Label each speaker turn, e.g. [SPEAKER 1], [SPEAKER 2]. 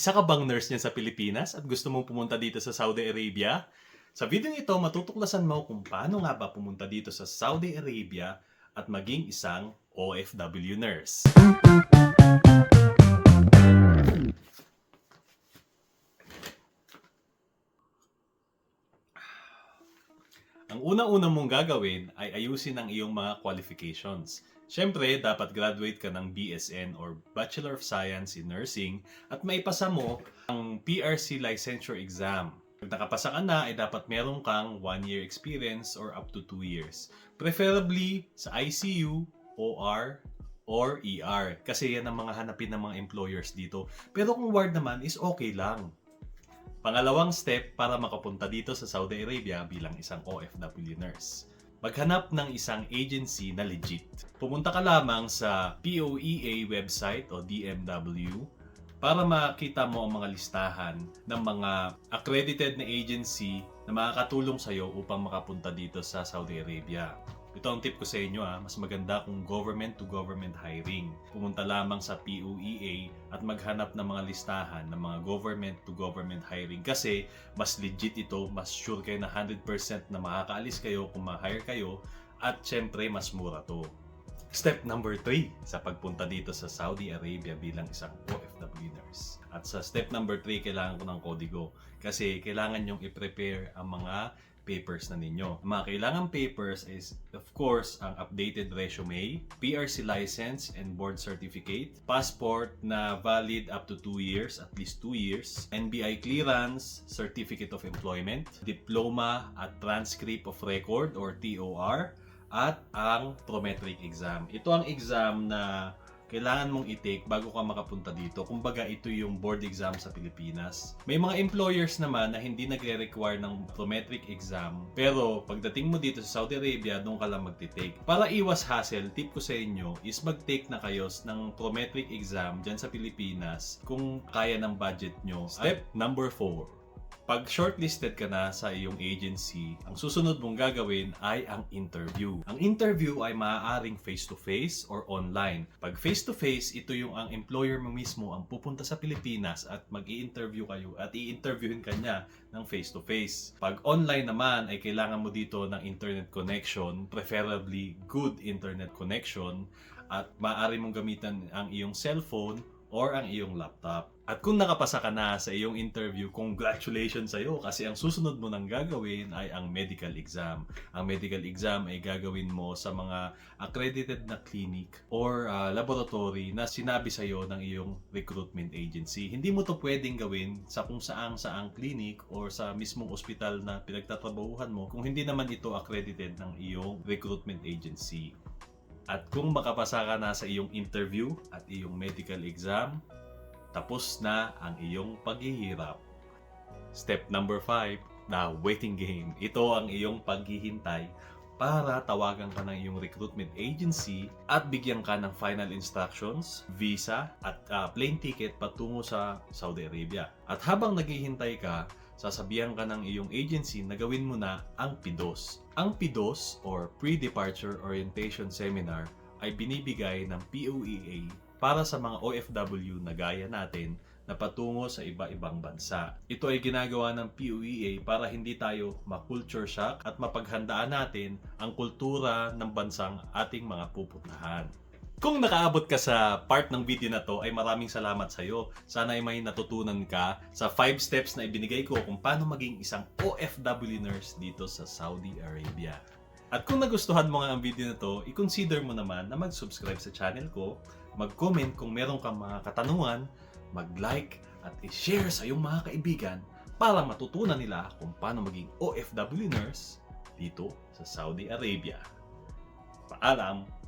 [SPEAKER 1] Isa ka bang nurse niyan sa Pilipinas at gusto mong pumunta dito sa Saudi Arabia? Sa video ito, matutuklasan mo kung paano nga ba pumunta dito sa Saudi Arabia at maging isang OFW nurse. Ang unang-una mong gagawin ay ayusin ang iyong mga qualifications. Siyempre, dapat graduate ka ng BSN or Bachelor of Science in Nursing at maipasa mo ang PRC Licensure Exam. Pag nakapasa ka na, ay dapat meron kang 1-year experience or up to 2 years. Preferably sa ICU, OR, or ER. Kasi yan ang mga hanapin ng mga employers dito. Pero kung ward naman is okay lang. Pangalawang step para makapunta dito sa Saudi Arabia bilang isang OFW nurse. Maghanap ng isang agency na legit. Pumunta ka lamang sa POEA website o DMW para makita mo ang mga listahan ng mga accredited na agency na makakatulong sa iyo upang makapunta dito sa Saudi Arabia. Ito ang tip ko sa inyo ha, mas maganda kung government to government hiring. Pumunta lamang sa POEA at maghanap ng mga listahan ng mga government to government hiring kasi mas legit ito, mas sure kayo na 100% na makakaalis kayo kung ma-hire kayo at syempre mas mura to. Step number 3 sa pagpunta dito sa Saudi Arabia bilang isang OFW nurse. At sa step number 3, kailangan ko ng kodigo kasi kailangan nyong i-prepare ang mga papers na ninyo. Ang mga kailangan papers is, of course, ang updated resume, PRC license and board certificate, passport na valid up to 2 years, at least 2 years, NBI clearance, certificate of employment, diploma at transcript of record or TOR, at ang prometric exam. Ito ang exam na kailangan mong i-take bago ka makapunta dito. Kumbaga, ito yung board exam sa Pilipinas. May mga employers naman na hindi nagre-require ng prometric exam. Pero, pagdating mo dito sa Saudi Arabia, doon ka lang magti-take. Para iwas hassle, tip ko sa inyo is mag-take na kayo ng prometric exam dyan sa Pilipinas kung kaya ng budget nyo. Step number 4 pag shortlisted ka na sa iyong agency, ang susunod mong gagawin ay ang interview. Ang interview ay maaaring face-to-face or online. Pag face-to-face, ito yung ang employer mo mismo ang pupunta sa Pilipinas at mag interview kayo at i-interviewin ka niya ng face-to-face. Pag online naman ay kailangan mo dito ng internet connection, preferably good internet connection at maaari mong gamitan ang iyong cellphone or ang iyong laptop. At kung nakapasa ka na sa iyong interview, congratulations sa iyo kasi ang susunod mo nang gagawin ay ang medical exam. Ang medical exam ay gagawin mo sa mga accredited na clinic or ah, laboratory na sinabi sa iyo ng iyong recruitment agency. Hindi mo to pwedeng gawin sa kung saang saang clinic or sa mismong ospital na pinagtatrabahuhan mo kung hindi naman ito accredited ng iyong recruitment agency. At kung makapasa ka na sa iyong interview at iyong medical exam, tapos na ang iyong paghihirap. Step number 5, the waiting game. Ito ang iyong paghihintay para tawagan ka ng iyong recruitment agency at bigyan ka ng final instructions, visa at ah, plane ticket patungo sa Saudi Arabia. At habang naghihintay ka, sasabihan ka ng iyong agency na gawin mo na ang PIDOS. Ang PIDOS or Pre-Departure Orientation Seminar ay binibigay ng POEA para sa mga OFW na gaya natin na patungo sa iba-ibang bansa. Ito ay ginagawa ng POEA para hindi tayo ma-culture shock at mapaghandaan natin ang kultura ng bansang ating mga pupuntahan. Kung nakaabot ka sa part ng video na to ay maraming salamat sa iyo. Sana ay may natutunan ka sa 5 steps na ibinigay ko kung paano maging isang OFW nurse dito sa Saudi Arabia. At kung nagustuhan mo nga ang video na to, i-consider mo naman na mag-subscribe sa channel ko, mag-comment kung meron kang mga katanungan, mag-like at i-share sa iyong mga kaibigan para matutunan nila kung paano maging OFW nurse dito sa Saudi Arabia. Paalam!